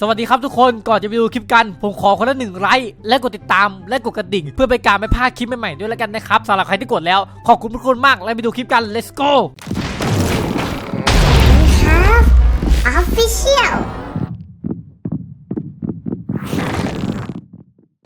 สวัสดีครับทุกคนก่อนจะไปดูคลิปกัน ผมขอคนละหนึ่งไลค์และกดติดตามและกดกระดิ่ง เพื่อไปการไม่พลาดคลิปใหม่ๆด้วยแล้วกันนะครับสำหรับใครที่กดแล้ว ขอบคุณทุกคนมากและไปดูคลิปกัน let's go We have official.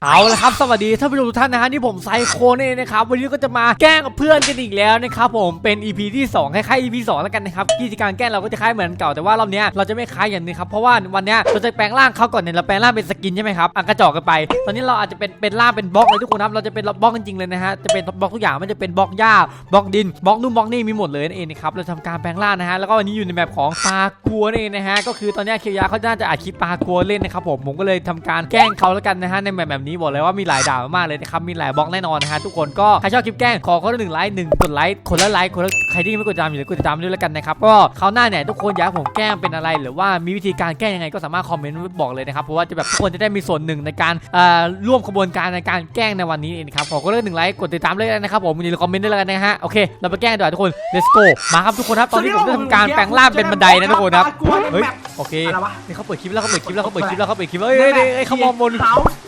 เอาละครับสวัสดีท่านผู้ชมทุกท่านนะฮะนี่ผมไซโคเน่นะครับวันนี้ก็จะมาแกล้งกับเพื่อนกันอีกแล้วนะครับผมเป็น EP ที่2คล้ายๆ EP 2แล้วกันนะครับวิธีการแกล้งเราก็จะคล้ายเหมือนเก่าแต่ว่ารอบนี้เราจะไม่คล้ายอย่างนึงครับเพราะว่าวันนี้เราจะแปลงร่างเขาก่อนเนี่ยเราแปลงร่างเป็นสกินใช่ไหมครับอะกระจอกกันไป ตอนนี้เราอาจจะเป็นเป็นร่างเป็นบล็อกเลยทุกคนครับเราจะเป็นบล็อกจริงๆเลยนะฮะจะเป็นบล็อกทุกอย่างไมันจะเป็นบล็อกหญ้าบล็อกดินบล็อกนู่นบล็อกนี่มีหมดเลยนั่นเองนะครับเราทำการแปลงร่างนะฮะแล้วก็วันนี้อยู่ในแบบของปลากัวนั่นเองนะฮะก็คือตอนนี้เคียวยาเขาน่าจะอัดคลิปปลากัวเล่นนะครับผมผมก็เลยทำการแกล้งเขาแล้วกันนะฮะในแบบแบบนี้บอกเลยว่ามีหลายด่ามากเลยนะครับมีหลายบล็อกแน่นอนนะฮะทุกคนก็ใครชอบคลิปแกล้งขอคนละหนึ่งไลค์หนึ่งกดไลค์คนละไลค์คนละใครที่ไม่กดติดตามอยู่เลยกดติดตามด้วยแล้วกันนะครับก็คราวหน้าเนี่ยทุกคนอยากให้ผมแกล้งเป็นอะไรหรือว่ามีวิธีการแกล้งยังไงก็สามารถคอมเมนต์บอกเลยนะครับเพราะว่าจะแบบทุกคนจะได้มีส่วนหนึ่งในการเอ่อร่วมขบวนการในการแกล้งในวันนี้เองครับขอคนละหนึ่งไลค์กดติดตามเลยนะครับผมอย่าลืมคอมเมนต์ด้วยแล้วกันนะฮะโอเคเราไปแกล้งดีกว่าทุกคน let's go มาครับทุกคนครับตอนนี้ผมได้ทำการแปลงร่างเป็นบันไดนะทุกคนครับเฮ้ย โอเคอะไรวะนี่เขาเปิดคลิปแล้วเขาเปิดคลิปแล้วเขาเปิดคลิปแล้วเขาเปิดคลิปแล้วเฮ้ยเฮ้ยเฮ้ยเฮ้ยเขามองบน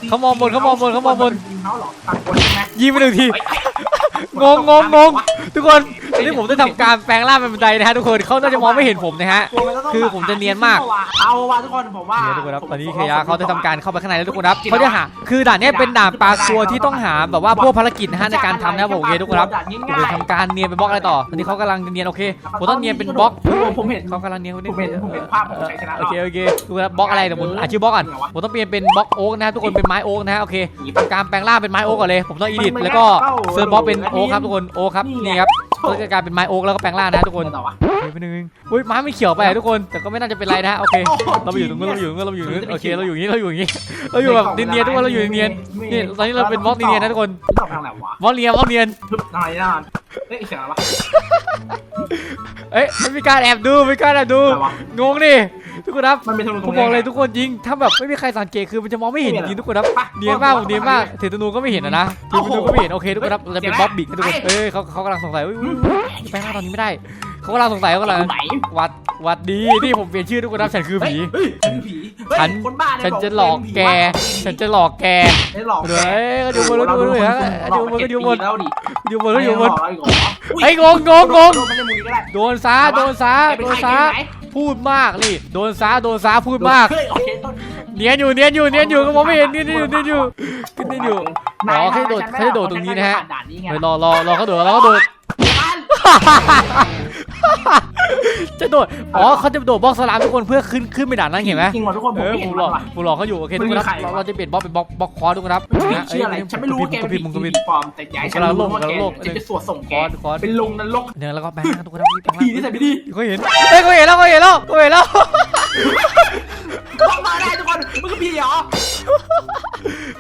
เขามองบนเขามองบนเขามองบนเขาหรอต่างคนใช่ไหมยิงไปหนึ่งที งงงงงงทุกคนตอนนี้ผมได้ทำการแปลงร่างเป็นบันไดนะฮะทุกคนเขาน่าจะมองไม่เห็นผมนะฮะ คือผมจะเนียนมาก เอาว่ะทุกคนผมว่าเนี่ยทุกคนครับตอนนี้เคยาเขาได้ทำการเข้าไปข้างในแล้วทุกคนครับเขาจะหาคือด่านเนี้ยเป็นด่านปลาตัวที่ต้องหาแบบว่าพวกภารกิจนะฮะในการทำนะครับผมโอเคทุกคนครับผมจะทำการเนียนเป็นบล็อกอะไรต่อตอนนี้เขากำลังเนียนโอเคผมต้องเนียนเป็นบล็อกผมเห็นเขากำลังเนียนคนนี้ผมเห็นผมเห็นภาพผมใช้ชนะโอเคโอเคทุกคนครับบล็อกอะไรเดี๋ยวผมอ่านชื่อบล็อกก่อนผมต้องเปลี่ยนเป็นบล็อกโอ๊กนะฮะทุกคนเป็นไม้โอ๊กนะฮะโอเคทำการแปลงร่างเป็นไม้โอ๊กก่อนเลย ผมต้องอีดิทแล้วก็เซิร์ฟบล็อกเป็นโอ๊กครับทุกคนโอ๊กครับนี่ครับก็จะกลายเป็นไม้โอ๊กแล้วก็แปลงร่างนะฮะทุกคนต่อวะเฮ้ยไปหนึ่งอุ้ยไม้ไม่เขียวไปอะทุกคนแต่ก็ไม่น่าจะเป็นไรนะฮะโอเคเราไปอยู่ตรงนู้นเราอยู่ตรงนู้นเราอยู่ตรงนู้นโอเคเราอยู่อย่างนี้เราอยู่อย่างนี้เราอยู่แบบเนียนๆทุกคนเราอยู่เนียนๆนี่ตอนนี้เราเป็นบล็อกเนียนๆนะทุกคนตอบทางไหนวะบล็อกเนียนบล็อกเนียนทึบอะไรนานเอ๊ะเสียงอะไรวะเอ้ยไม่มีการแอบดูไม่มีการแอบดูอะไรวะงงดิ ทุกคนครับมันเป็นธนูตผรมงบอกเลยทุกคนจริง ถ้าแบบไม่มีใครสังเกตคือมันจะมองไม่เห็นจริงๆทุกคนครับ เนียนมากผมเนียนมากถือธนูก็ไม่เห็นอะนะถือธนูก็ไม่เห็นโอเคทุกคนครับเราจะเป็นบ๊อบบิกนะทุกคนเอ้ยเขาเขากำลังสงสัยอุ้ยอุ้ยอุ้ยแปลงร่างตอนนี้ไม่ได้เขากำลังสงสัยเขากำลัง ไหนวัดวัดดีนี่ผมเปลี่ยนชื่อทุกคนครับฉันคือผีเฮ้ยฉันคือผีคนบ้าฉันจะหลอกแก ฉันจะหลอกแกได้หลอกเดี๋ยวเอ้ยก็ดูบนก็ดูบนฮะดูบนก็ดูบนแล้วดิดูบนก็ดูบนไอ้ไอ้ยงงงงงงมันจะมุนก็ได้โดนซาโดนซาโดนซา พูดมากนี่โดนซาโดนซาพูดมาก เฮ้ยโอเคต้นเนียนอยู่เนียนอยู่เนียนอยู่ก็มองไม่เห็นเนียนอยู่เนียนอยู่ก็เนียนอยู่อ๋อเขาโดดเขาโดดตรงนี้นะฮะเฮ้ยรอรอรอเขาโดดรอเขาโดด จะโดด อ๋อเขาจะโดดบล็อกสลามทุกคนเพื่อขึ้นขึ้นไปด่านนั้นเห็นไหมจริงว่ะทุกคนผมเออไม่เห็ผนมหลอกว่ะผมหลอกเขาอยู่โอเคทุกคนครับเราเราจะเปลี่ยนบล็อกเป็นบล็อกบล็อกคอร์สทุกคนครับไม่นะเชื่ออะไรฉันไม่รู้ว่าแกกเป็ระนพริบผีมึงกระพริบปลอมแต่อยากให้ฉันรู้ว่าแกจะไปสวดส่งคแกอร์สคอร์สเป็นลงนรกเนี่ยแล้วก็แบงค์ทุกคนครับนี่แบงค์ผีที่ใส่ไม่ดีเขาเห็นเฮ้ยเขาเห็นแล้วเขาเห็นแล้วเขาเห็นแล้วก็มาได้ ทุกคนมึงก็ผีเหรอ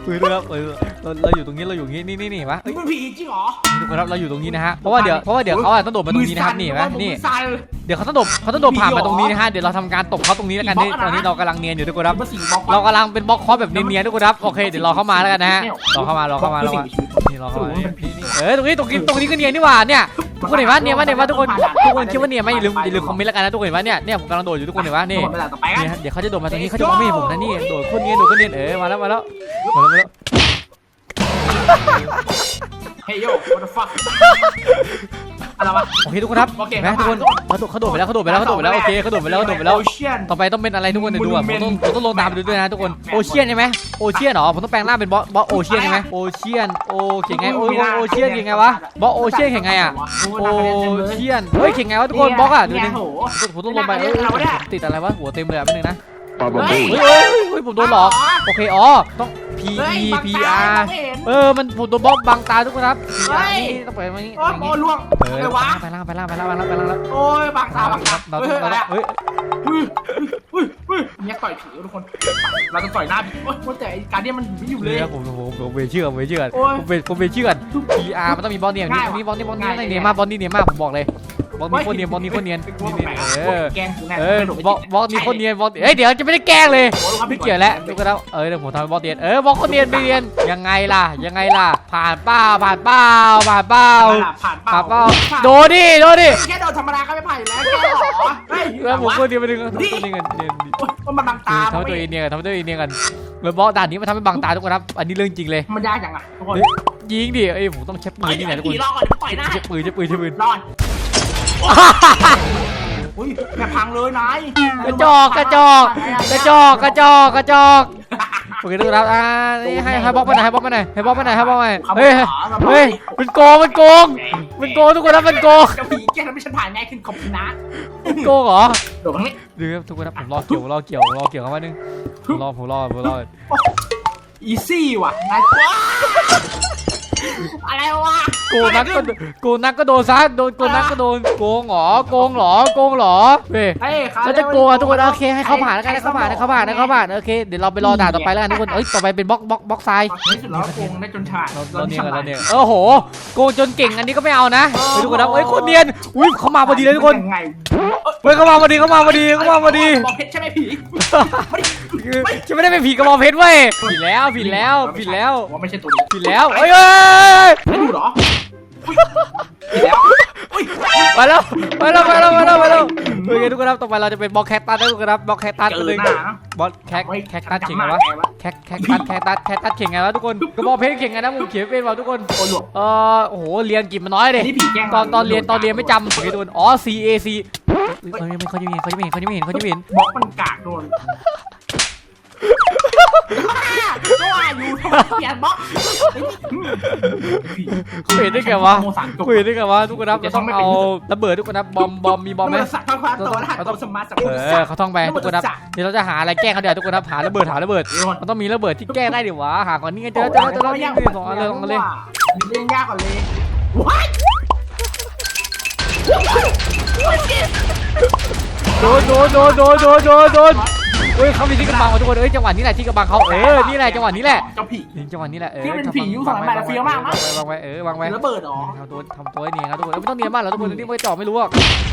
ปืนด้วยครับเออเราเราอยู่ตรงนี้เราอยู่นี้นี่นี่นี่วะมึงเป็นผีจริงเหรอทุกคนครับเราอยู่ตรงนี้นะฮะเพราะว่าเดี๋ยวเพราะว่าเดี๋ยวเขาอะต้องโดดมาตรงนี้นะครับนี่เห็นไหมนี่มือสั่น เดี๋ยวเขาต้องโดดเขาต้องโดดผ่านมาตรงนี้นะฮะเดี๋ยวเราทำการตบเขาตรงนี้แล้วกันนี่ตอนนี้เรากำลังเนียนอยู่ทุกคนครับมาสิงบล็อกเรากำลังเป็นบล็อกคอร์สแบบเนียนๆทุกคนครับโอเคเดี๋ยวรอเข้ามาแล้วกันนะฮะรอเข้ามารอเข้ามารอเข้ามานี่รอเข้ามานี่นี่นี่เออตรงนี้ตรงนี้ตรงนี้ก็เนียนนี่หว่าเนี่ย ทุกคนเห็นปะเนียนปะเนียนปะทุกคนทุกคนคิดว่าเนียนไหมอย่าลืมอย่าลืมคอมเมนต์แล้วกันนะทุกคนเห็นปะเนี่ยเนี่ยผมกำลังโดดอยู่ทุกคนเห็นปะนี่เวลาต่อไปกันี่นฮะเดี๋ยวเขาจะโดดมาตรงนี้เขาจะมองไม่เห็นผมนะนี่โดดคนเนียนโดดคนเนียนเออมาแล้วมาแล้วมาแล้วมาแล้วเฮ้ยโย่ what the fuck อะไรวะ โอเคทุกคนครับโอเคเห็นไหมทุกคนเขาโดดเขาโดดไปแล้วเขาโดดไปแล้วเขาโดดไปแล้วโอเคเขาโดดไปแล้วเขาโดดไปแล้วโอเชียนต่อไปต้องเป็นอะไรทุกคนเดี๋ยวดูอะผมต้องผมต้องลงตามไปดูด้วยนะทุกคนโอเชียนใช่ไหมโอเชียนเหรอผมต้องแปลงร่างเป็นบอสบอสโอเชียนใช่ไหมโอเชียนโอเข่งไงโอโอเชียนเข่งไงวะบอสโอเชียนเข่งไงอะโอเชียนเฮ้ยเข่งไงวะทุกคนบล็อกอะเดี๋ยวนึงโหผมต้องลงไปเอ้ยติดอะไรวะหัวเต็มเลยอะแป๊บนึงนะ Baba เฮ้ย Booey. เฮ้ยเฮ้ยเฮ้ยผมโดนหลอก โอเค อ๋อ ต้อง P เฮ้ย E บัง P ตา R ไม่เห็นเออ มันผมโดนบล็อกบังตาทุกคนครับเฮ้ย นี่ต้องไปมานี่โอ้ยโอ้ยล่วงเอออะไรวะไปล่างไปล่างไปล่างไปล่างไปล่างไปล่างโอ้ยบังตาบังตาเราเฮ้ต้อยงอะไรเราอะเฮ้ยเฮ้ยเฮ้ยเฮ้ยเนี่ยต่อยผีทุกคน เราจะต่อยหน้าผีโอ้ยแต่ไอ้การเดียนมันไม่อยู่เลยเดี๋ยวผมผมผมผมเวชื่อผมเวชื่อโอ้ยผมเวผมเวชื่อ PR มันต้องมีบอลเนี่ยง่ายมีบอลนี่บอลนี่ง่ายเนียมากบอลนี่เนียมากผมบอกเลย บล็อกนี้โคนเนียนบล็อกนี้โคนเนียนนี่นี่เออแกงกูแน่เออบล็อกบล็อกนี้โคนเนียนบล็อกเอ้ยเดี๋ยวจะไม่ได้แกล้งเลยไม่เกี่ยวแล้วดูกันแล้วเออเดี๋ยวผมทำบล็อกเนียนเออบล็อกโคนเนียนไปเรียนยังไงล่ะยังไงล่ะ ผ่านเป้าผ่านเป้าผ่านเป้าผ่านเปผ่านเป้าล่าโดนดิโดนดิแค่โดนธรรมดาก็ไม่ผ่านอยู่แล้วแกหรอเฮ้ยแล้วผมโคนเนียนไปดึงทำตัวเนียนกันเนียนดิมันบังตาทำตัวเองเนียนกันทำตัวเองเนียนกันแล้วบล็อกด่านนี้มันทำให้บังตาทุกคนครับอันนี้เรื่องจริงเลยมันยากจังอะทุกคนเฮ้ยยิงดิเอ้ยผมต้องเช็คปืนนี่ไงทุกคนรอก่อนต่อยหน้าเช็คปืนเช็คปืนเช็คปืนรอด อุ้ยแม่พังเลยนายกระจอกกระจอกกระจอกกระจอกกระจอกโอเคทุกคนครับอ่านี่ให้ให้บล็อกมาหน่อยให้บล็อกมาหน่อยให้บล็อกมาหน่อยให้บล็อกมาหน่อยเฮ้ยเฮ้ยมันโกงมันโกงมันโกงทุกคนครับมันโกงเจ้าผีแกทำให้ฉันผ่านง่ายขึ้นขอบคุณนะมันโกงเหรอโดดทางนี้ดูครับทุกคนครับผมรอเกี่ยวรอเกี่ยวรอเกี่ยวเข้ามาหนึ่งผมรอผมรอผมรออีซี่ว่ะนาย อะไรวะโกงนักก็โกงนักก็โดนซะโดนโกงนักก็โดนโกงเหรอโกงเหรอโกงเหรอเฮ้ยเฮ้ยเราจะโกงอะทุกคนโอเคให้เขาผ่านแล้วกันให้เขาผ่านให้เขาผ่านให้เขาผ่านโอเคเดี๋ยวเราไปรอด่านต่อไปแล้วกันทุกคนเอ้ยต่อไปเป็นบล็อกบล็อกบล็อกทรายในสุดแล้วโกงได้จนฉลาดเราเราเนียนกันเราเนียนโอ้โหโกงจนเก่งอันนี้ก็ไม่เอานะเฮ้ยทุกคนครับเอ้ยโคนเนียนอุ้ยเขามาพอดีเลยทุกคนยังไงเฮ้ยเขามาพอดีเขามาพอดีเขามาพอดีบอกเพชรใช่ไหมผีคือจะไม่ได้เป็นผีกระบอกเพชรเว้ยผิดแล้วผิดแล้วผิดแล้วว่าไม่ใช่ตัวนี้ผิดแล้วเอ้ยเอ้ยไม่ดูเหรอผิดแล้วอุ้ยมาแล้วมาแล้วมาแล้วมาแล้วมาแล้วโอเคทุกคนครับต่อไปเราจะเป็นบล็อกแคคตัสนะทุกคนครับบล็อกแคคตัสเจตัวอหนึงหน้านะบล็อกแคคแคคตัสเข่งไงวะแคคแคคตัสแคคตัสแคคตัสเข่งไงวะทุกคนกระบอกเพชรเข่งไงนะผมเขียนไม่เป็นว่ะทุกคนโอ้หลวงเออโอ้โหเรียนกี่มันน้อยเลยนี่ผีแกล้งตอนตอนเรียนตอนเรียนไม่จำโอเคทุกคนอ๋อ C A C เขายังไม่เขายังไม่เห็นเขายังไม่เห็นเขายังไม่เห็นเขายังไม่เห็นบล็อกมันกากโดนก็ ว่าอยู่ทำไมเปลี่ยนบล็อกเขาเห็นได้ไงวะโมสันจบคุยได้ไงวะทุกคนครับเราต้องเอาระเบิดทุกคนครับบอมบอมมีบอมไหมมันสักพักตัวรหัสตัวสมาร์ทสักเออเขาท่องไปทุกคนครับเดี๋ยวเราจะหาอะไรแกล้งเขาเดี๋ยวทุกคนครับหาระเบิดหาระเบิดมันต้องมีระเบิดที่แกล้งได้ดิวะหาก่อนนี่ไงเจอเจอเจอแล้วนี่สองอันเลยสองอันเลยเล่นยากกว่าเลยว้ายโดนโดนโดนโดนโดนโดนโดน เฮ้ยเขามีที่กำบังว่ะทุกคนเอ้ยจังหวะนี้แหละที่กำบังเขาเออนี่แหละจังหวะนี้แหละเจ้าผี จังหวะนี้แหละเออที่เป็นผียุคสมัยใหม่ละเฟี้ยวมากนะ วางไว้เออวางไว้ระเบิดหรอทำตัวทำตัวให้เนียนครับทุกคนไม่ต้องเนียนมากหรอกทุกคนนี่ไม่จ่อไม่รู้หรอก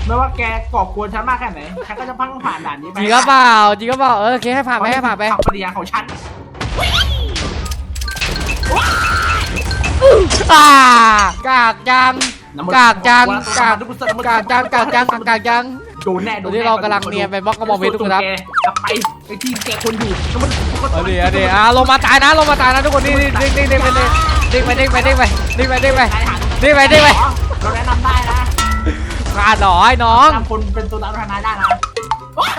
ไม่ว่าแกก่อกวนฉันมากแค่ไหนฉันก็จะพังผ่านด่านนี้ไปจริงก็เปล่าจริงก็เปล่าเออโอเคให้ผ่านไปให้ผ่านไปขับปฏิญาณของฉันอ่ากากจัง กากจังกากกากจังกากจังกากจัง โดนแน่ตอนนี้เรากำลังเนียนไปบล็อกกระบอกเพชรทุกคนครับ กลับไปไอ้ที่แกคนอยู่แล้วมันเอาดิเอาดิอ่าลงมาตายนะลงมาตายนะทุกคนนี่นี่นี่นี่ไปเลยดิ้งไปดิ้งไปดิ้งไปดิ้งไปดิ้งไปดิ้งไปดิ้งไปเราแนะนำได้นะขาดหน่อยน้อง นำคนเป็นตัวตามทนายได้นะ What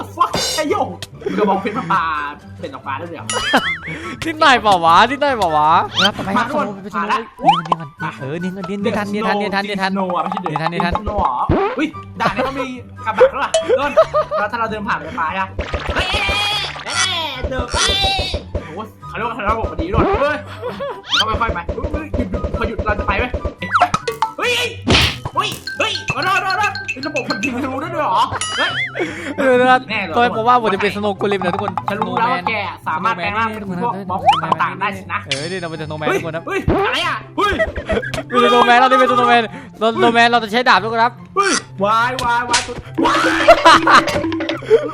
the fuck ไอ้โย่ กระบอกเพชรมาปาเป็นออกมาได้เลยเหรอนิดหน่อยเปล่าวะนิดหน่อยเปล่าวะรับต่อไปครับสโนว์ไปสโนว์เนียนเนียนกันเออเนียนกันเนียนเนียนทันเนียนทันเนียนทันเนียนทัน โนอะไม่ใช่เดือเนียนทันเนียนทัน โนเหรออุ้ยด่านนี้เขามีกับดักด้วยเดินแล้วถ้าเราเดินผ่านไปปลายอะเฮ้ยเดินไปโอ้เขาเรียกว่าระบบมันดีด้วยเฮ้ยเราค่อยๆไปหยุดหยุดพอหยุดเราจะไปไหมเฮ้ยเฮ้ยเฮ้ยรอรอรอระบบมันยิงทะลุได้ด้วยเหรอเฮ้ย เออนะครับตัวผมว่าผมจะเป็นสโนว์กูลิมนะทุกคนฉันรู้แล้วว่าแกสามารถแปลงร่างเป็นพวกม็อบต่างๆได้สินะเออนี่เราเป็นสโนว์แมนเฮ้ยทุกคนครับเฮ้ยอะไรอะเฮ้ยเป็นสโนว์แมนเราได้เป็นสโนว์แมนสโนว์แมนเราจะใช้ดาบทุกคนครับ เฮ้ยวายวายวายตัววาย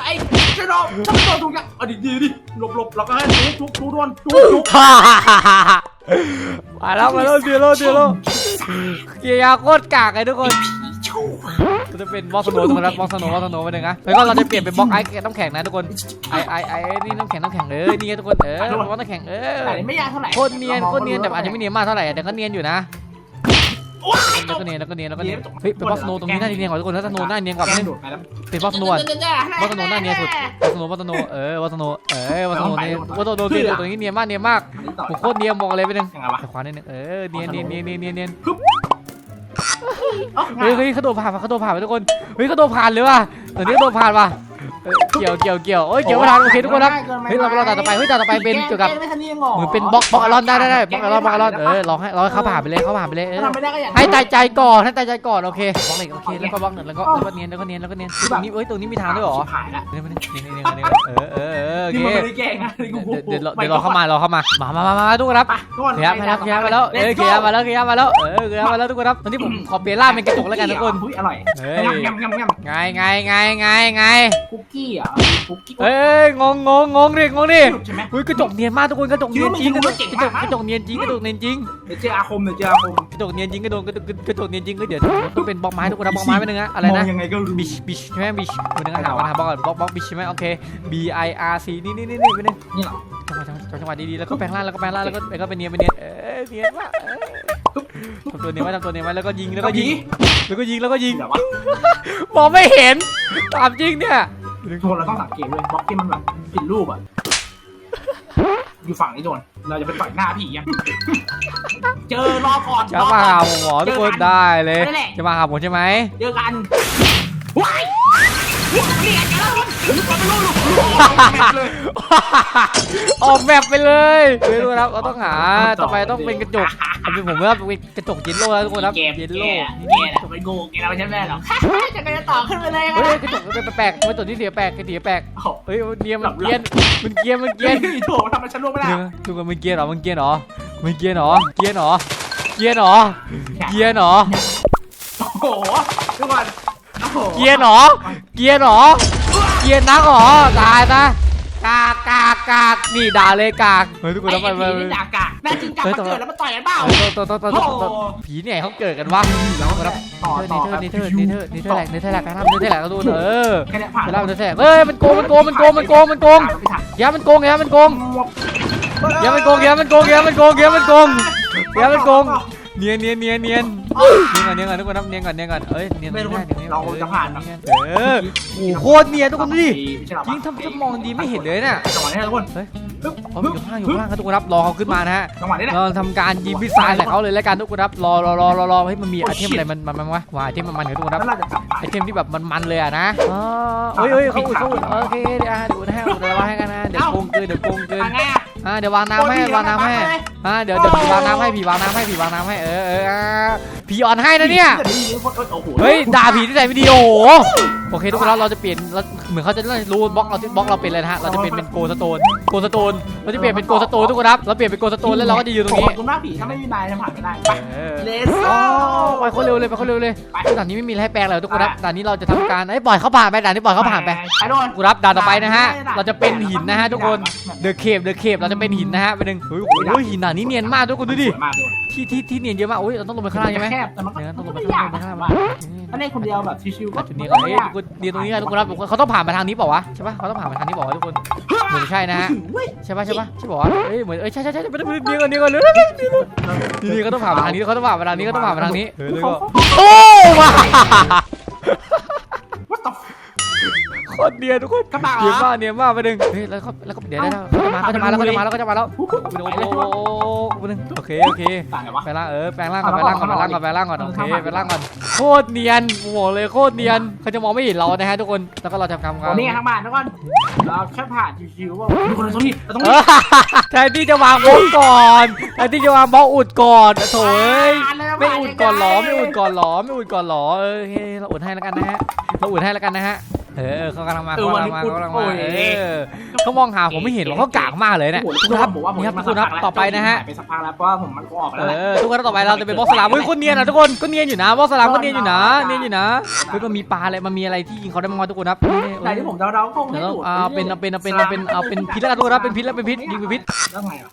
ไอ้จะโดนจะโดนทุกอย่างอะดีดีดิหลบหลบเราก็ให้ทุกทุกทุกโดนทุกทุกฮ่าฮ่าฮ่าฮ่าฮ่ามาแล้วมาแล้วเดี๋ยวแล้วเดี๋ยวแล้วเกียร์โคตรกากเลยทุกคนผีชั่ว ก็จะเป็นบล็อกสโนว์ทุกคนครับบล็อกสโนว์บล็อกสโนว์ไปหนึ่งนะแล้วก็เราจะเปลี่ยนเป็นบล็อกไอซ์น้ำแข็งนะทุกคนไอไอไอนี่น้ำแข็งน้ำแข็งเออนี่ไงทุกคนเออบล็อกน้ำแข็งเออแต่ไม่ยากเท่าไหร่โคตรเนียนโคตรเนียนแต่อาจจะไม่เนียนมากเท่าไหร่แต่ก็เนียนอยู่นะว้ายแล้วก็เนียนแล้วก็เนียนแล้วก็เนียนเฮ้ยเป็นบล็อกสโนว์ตรงนี้น่าจะเนียนกว่าทุกคนถ้าสโนว์น่าเนียนกว่าแกไม่โดดไปแล้วเป็นบล็อกสโนว์บอสโนน่าเนียนสุดบอสโนบอสโนเออบอสโนเออบอสโนเนี่ยบอสโนเนียนตัวนี้เนียนมากเนียนมากผมโคตรเนียนบอกเลยไปหนึ่งยังไงวะขวานิดนึงเออเนียนเนียนเนียนเนียนเนียน เอ๋อเฮ้ยเฮ้ยเขาโดดผ่านเขาโดดผ่านไปทุกคนเฮ้ยเขาโดดผ่านเลยว่ะตอนนี้โดดผ่านว่ะ เออเกี่ยวเกี่ยวเกี่ยวโอ้ยเกี่ยวไม่ทันโอเคทุกคนครับเฮ้ยเราเราต่อต่อไปเฮ้ยต่อต่อไปเป็นเกี่ยวกับไม่ทันนี่ยังหรอเหมือนเป็นบล็อกบล็อกอลอนได้ได้ได้บล็อกอลอนบล็อกอลอนเออลองให้ลองให้เขาผ่านไปเลยเขาผ่านไปเลยเออทำไม่ได้ก็อย่างให้ตายใจก่อนให้ตายใจก่อนโอเคบล็อกเลยโอเคแล้วก็บล็อกหนึ่งแล้วก็แล้วก็เนียนแล้วก็เนียนแล้วก็เนียนตรงนี้เอ้ยตรงนี้มีทางด้วยเหรอหายละนี่นี่นี่นี่นี่เออเออเอออโอนี่เคมันไม่ได้แกล้งนะนี่กูเดี๋ยวเดี๋ยวเดี๋ยวรอเข้ามารอเข้ามามามามามาทุกคนครับไปทุกคนเขียมาแล้วเขียมาแล้วเออเขียมาแล้วเขียมาแล้วเออเขียมาแล้วทุกคนครับตอนนี้ผมขอเปลี่ยนร่างเป็นกระจกแล้วกันทุกคนอุ้ยอร่อยเฮ้ยยำยำยำไงไงไงไงไงคุกกี้อะคุกกี้ เอ้ยงงงงงงดิงงดิใช่ไหมอุ้ยกระจกเนียนมากทุกคนกระจกเนียนจริงกระจกเก่งกระจมากกกระจกเนียนจริงกระจกเนียนจริงเดี๋ยวเจออาคมเดี๋ยวเจออาคม กระจกเนียนจริงกระจกกระจกกระจกเนียนจริงก็เดี๋ยวต้องเป็นบล็อกไม้ทุกคนนะบล็อกไม้ไปหนึ่งอะอะไรมนะ องยังไงก็รู้บิชบิชใช่ไหมบิชคนนึงหาวันหาบล็อกก่อนบล็อกบล็อกบิชใช่ไหมโอเค B I R C นี่นี่นี่นี่ไปหนึ่งนี่เหรอจังหวะจังหวะจังหวะดีๆแล้วก็แปลงร่างแล้วก็แปลงร่างแล้วก็แล้วก็เป็นเนียนเป็นเนียนเออเนียนมากเออทำตัวเนียนไว้ทำตัวเนียนไว้แล้วก็ยิงแล้วก็ยิงแล้วก็ยิงแล้วก็ยิง เดี๋ยววะมองไม่เห็นตามจริงเนี่ยทุก คนเราต้องสังเกตด้วยบล็อกที่มันแบบผิดรูปอะ อยู่ฝั่งนี้โดน เราจะไปต่อยหน้าผียังเจอรอก่อนจะมาหาผมเหรอทุกคนได้เลยนั่นแหละจะมาหาผมใช่ไหม เจอกันว้ายนี่ไงเจอแล้วทุกคนไม่รู้หร อกเลยออกแบบไปเลยเฮ้ยทุกคนครับเราต้องหาต่อไปต้องเป็นกระจกเอาเป็นผมว่าเป็นกระจกเยลโล่แล้วทุกคนครับเกมเยลแกโล่แกนะไปโง่แกเราไม่ใช่แม่หรอกจะไปต่อขึ้นไปเลยเฮ้ยกระจกมันแปลกๆทำไมตัวนี้เสียแปลกกระเสียแปลกโอ้โหเฮ้ยเนียนมันเกียนมันเกียนมันเกียนโถทำไมฉันล่วงไม่ได้เดี๋ยวนะทุกคนมันเกียนเหรอมันเกียนเหรอมันเกียนเหรอเกียนเหรอเกียนเหรอเกียนเหรอโอ้โหทุกคนโอ้โหเกียนเหรอเกียนเหรอ เกียนนักเหรอตายนะกากกากกากนี่ด่าเลยกากเฮ้ยทุกคนไอ้แล้วไปผีไปนี่จากกะแน่จริงจังมาเกิดแล้วมาต่อยกันเปล่าเออตัวตัวตัวตัวตัวผีเนี่ยเขาเกิดกันวะแล้วก็ต่อเนต่อเธอร์เนเธอร์เนเธอร์เนเธอร์แหลกเนเธอร์แหลกการทำเนเธอร์แหลกกระดูนเออแค่นี้ผ่านเวลาเนเธอร์แหลกเฮ้ยมันโกงมันโกงมันโกงมันโกงมันโกงอย่ามันโกงอย่ามันโกงอย่ามันโกงอย่ามันโกงอย่ามันโกงอย่ามันโกงอย่ามันโกงเนี ยนเนียนเนียนเนียนเนียนก่อนเนียนก่อนทุกคนนับเนียนก่อนเนียนก่อนเอ้ยเนียนไม่รู้เนียนเนียนเราจะผ่านเนียนเออโอ้โหโคตรเนียนทุกคนดูดิยิ่งถ้าถ้ามองดีไม่เห็นเลยน่ะจังหวะนี้ทุกคนเขาอยู่ข้างอยู่ข้างครับทุกคนรับรอเขาขึ้นมานะฮะจังหวะนี้แหละเราทำการยิงพิซซ่าใส่เขาเลยแล้วกันทุกคนครับรอรอรอรอรอให้มันมีไอเทมอะไรมันมันมันวะว่าไอเทมมันมันๆกับทุกคนคแล้รับวเราจะกลับไปไอเทมที่แบบมันๆเลยอะนะอ๋อเฮ้ยเฮ้ยเขาอุดเขาอุดโอเคเดี๋ยวอะเดี๋ยวอุดให้อุดอะไรให้กันนะเดี๋ยวโกงเกินเดี๋ยวโกงเกินทางไงอะอ่าเดี๋ยววางน้ำให้วางน้ำให้ อ่าเดี๋ยวเดี๋ยวผีวางน้ำให้ผีวางน้ำให้ผีวางน้ำให้เออเอออ่าผีอ่อนให้นะเนี่ย โอ้โหเฮ้ยด่าผีที่ไหนไม่ดีโอ้โหโอเคทุกคนเราเราจะเปลี่ยนเราเหมือนเขาจะรู้บล็อกเราที่บล็อกเราเป็นเลยนะฮะเราจะเปลี่ยนเป็นโกสโตนโกสโตนเราจะเปลี่ยนเป็นโกสโตนทุกคนครับเราเปลี่ยนเป็นโกสโตนแล้วเราก็จะอยู่ตรงนี้ขอบคุณมากผีถ้าไม่มีนายจะผ่านไม่ได้ไป เออเลสอ๋อไปเขาเร็วเลยไปเขาเร็วเลยด่านนี้ไม่มีอะไรให้แปลงเลยทุกคนครับด่านนี้เราจะทำการไอ้ยปล่อยเขาผ่านไปด่านนี้ปล่อยเขาผ่านไปไปโดนกูรับด่านต่อไปนะฮะ เราจะเป็นหินนะฮะทุกคน เดอะเคปเดอะเคปเราจะเป็นหินนะฮะไปหนึ่งเฮ้ยโอ้ยหินด่านนี้เนียนมากทุกคนดูดิมากเลยที่ที่ที่เนียนเยอะมากโอ้ยเราต้องลงไปข้างล่างใช่ไหมแคบแต่มันก็เดี๋ยวต้องลงไปไม่ข้างยาล่ากงลงไปข้างล่างมามาถ้าเล่นคนเดียวแบบชิวๆก็จุดนี้ก่อนเอ้ยทุกคนเนียนตรงนี้กันทุกคนครับเขาต้องผ่านมาทางนี้เปล่าวะใช่ปะเขาต้องผ่านมาทางนี้เปล่าวะทุกคนเหมือนใช่นะฮะใช่ปะใช่ปะใช่ปะวะเอ้ยเหมือนเอ้ยใช่ใช่ใช่ไปดูเนียนก่อนเนียนก่อนเลยนี่นี่เขาต้องผ่านมาทางนี้เขาต้องผ่านมาทางนี้เขาต้องผ่านมาทางนี้เออแล้วก็โอ้มาว่าต่อ โคตรเนียนทุกคนกระบะเนียนมากเนียนมากไปหนึ่งเฮ้ยแล้วเขาแล้วก็เดี๋ยวได้แล้วเขาจะมาเขาจะมาแล้วเขาจะมาแล้วเขาจะมาแล้วไปโอ้เลยโหโอเคโอเคต่างกันวะ แปลงร่างเออแปลงร่างก่อนแปลงร่างก่อนแปลงร่างก่อนแปลงร่างก่อนโอเคแปลงร่างก่อนโคตรเนียนบอกเลยโคตรเนียนเขาจะมองไม่เห็นเรานะฮะทุกคนแล้วก็เราจะทำการนี่ทั้งบ้านทุกคนเราแค่ผ่านชิวๆว่าทุกคนตรงนี้ตรงเอนี้อแทนที่จะวางบล็อกก่อนแทนที่จะวางบล็อกอุดก่อนโถ่เอ้ยไม่อุดก่อนหรอไม่อุดก่อนหรอไม่อุดก่อนหรอเออโอเคเราอุดให้แล้วกันนะฮะเราอุดให้แล้วกันนะฮะ เออเขากำลังมาเขากำลังมาเขากำลังมาเออเขามองหาผมไม่เห็นหรอกเขากากมากเลยเนี่ยโอ้โหทุกคนครับผมว่าผมนี่ครับมาทุกคนครับต่อไปนะฮะไปสักพักแล้วเพราะว่าผมมันก็ออกไปเอแล้วแหละ อทุกคนต่อไปเราจะเป็นบอสสลามเฮ้ยคนเนียนอะทุกคนก็เนียนอยู่นะบอสสลามก็เนียนอยู่นะเนียนอยู่นะเฮ้ยมันมีปลาอะไรมันมีอะไรที่ยิงเขาได้บ้างวะทุกคนครับนี่แต่ที่ผมเดาๆคงเดี๋ไม่ยวถูกเอาเป็นเอาเป็นเอาเป็นเอาเป็นเอาเป็นพิษแล้วกันทุกคนครับเป็นพิษแล้วเป็นพิษยิงเป็นพิษแล้วไงอะ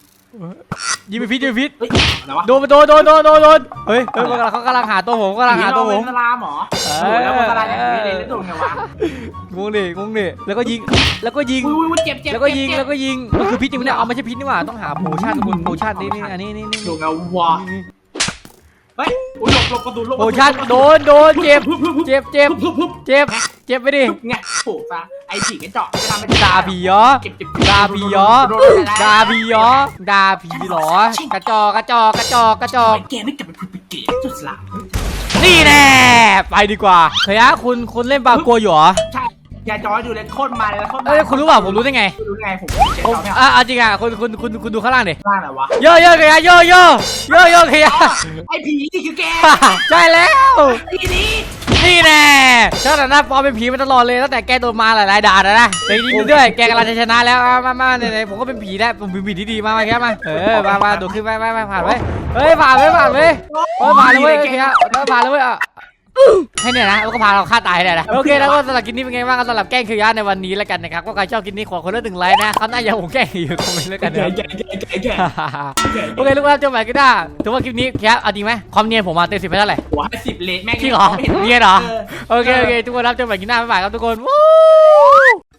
ยิงเป็นพิษยิงเป็นพิษเฮ้ยอะไรวะโดนโดนโดนโดนโดนโดนเฮ้ยเฮ้ยเขากำลังเขากำลังหาตัวผมกำลังหาตัวผมสลามหรอโอ้โหแล้วสลามอย่างนี้เลยแล้วโดนไงวะงงดิงงดิแล้วก็ยิงแล้วก็ยิง อุ้ยเจ็บเจ็บแล้วก็ยิงแล้วก็ยิงมันคือพิษจริงไหมเนี่ยเอาไม่ใช่พิษนี่หว่าต้องหาโพชั่นทุกคนโพชั่นนี่นี่อันนี้นี่นี่โดนไงวะเฮ้ยอุ้ยหลบหลบกระสุนหลบโพชั่นโดนโดนเจ็บเจ็บเจ็บพุบพุบเจ็บ เจ็บไปดิไงโผล่ซะไอ้ผีกระจอกจะทำเป็นด่าผีเหรอเจ็บเจ็บด่าผีเหรอด่าผีเหรอด่าผีเหรอกระจอกกระจอกกระจอกกระจอกเกมไม่เก็บเป็นพูดเป็นเกมจุดสลามนี่แน่ไปดีกว่าเคยอะคุณคุณเล่นปลากัวอยู่เหรอใช่ยาจอยอยู่เลยโคตรมันแล้วโคตรเอ้ยคุณรู้เปล่าผมรู้ได้ไงรู้ไงผมผมอะอะจริงอะคุณคุณคุณคุณดูข้างล่างดิล่าไหนวะเยอะเยอะเคยอะเยอะเยอะเยอะเยอะเคยอะไอ้ผีนี่คือแกใช่แล้วไอ้นี้ นี่แน่เจ้าหน้าหน้าปลอมเป็นผีมาตลอดเลยตั้งแต่แกโดนมาหลายๆด่านแล้วนะแต่จริงๆด้วยแกกำลังจะชนะแล้วมามามาไหนๆผมก็เป็นผีได้ผมเป็นผีที่ดีมามาแค่มาเออมามาโดดขึ้นไปไปไปผ่านไปเฮ้ยผ่านไปผ่านไปเฮ้ยผ่านเลยเว้ยโอเคครับเออผ่านเลยเว้ยอะ ให้เนี่ยนะแล้วก็พาเราฆ่าตายเลยนะโอเคแล้วก็สำหรับคลิปนี้เป็นไงบ้างครับสำหรับแกล้งคือยะในวันนี้แล้วกันนะครับก็ใครชอบคลิปนี้ขอคนละหนึ่งไลค์นะเขาหน้าอย่าผมแกล้งอยู่คอมเมนต์แล้วกันแก่นะแก่แก่แก่แก่โอเคลูกค้าเจอกันใหม่ก็ได้ถือว่าคลิปนี้แค่เอาจริงไหมความเนียนผมมาเต็มสิบไปเท่าไหร่หัวให้สิบเลทแม่งจริงเหรอไม่ห็เนียนเหรอออโอเคโอเคทุกคนรับเจอกันใหม่คลิปหน้าบ๊ายบายครับทุกคนวู้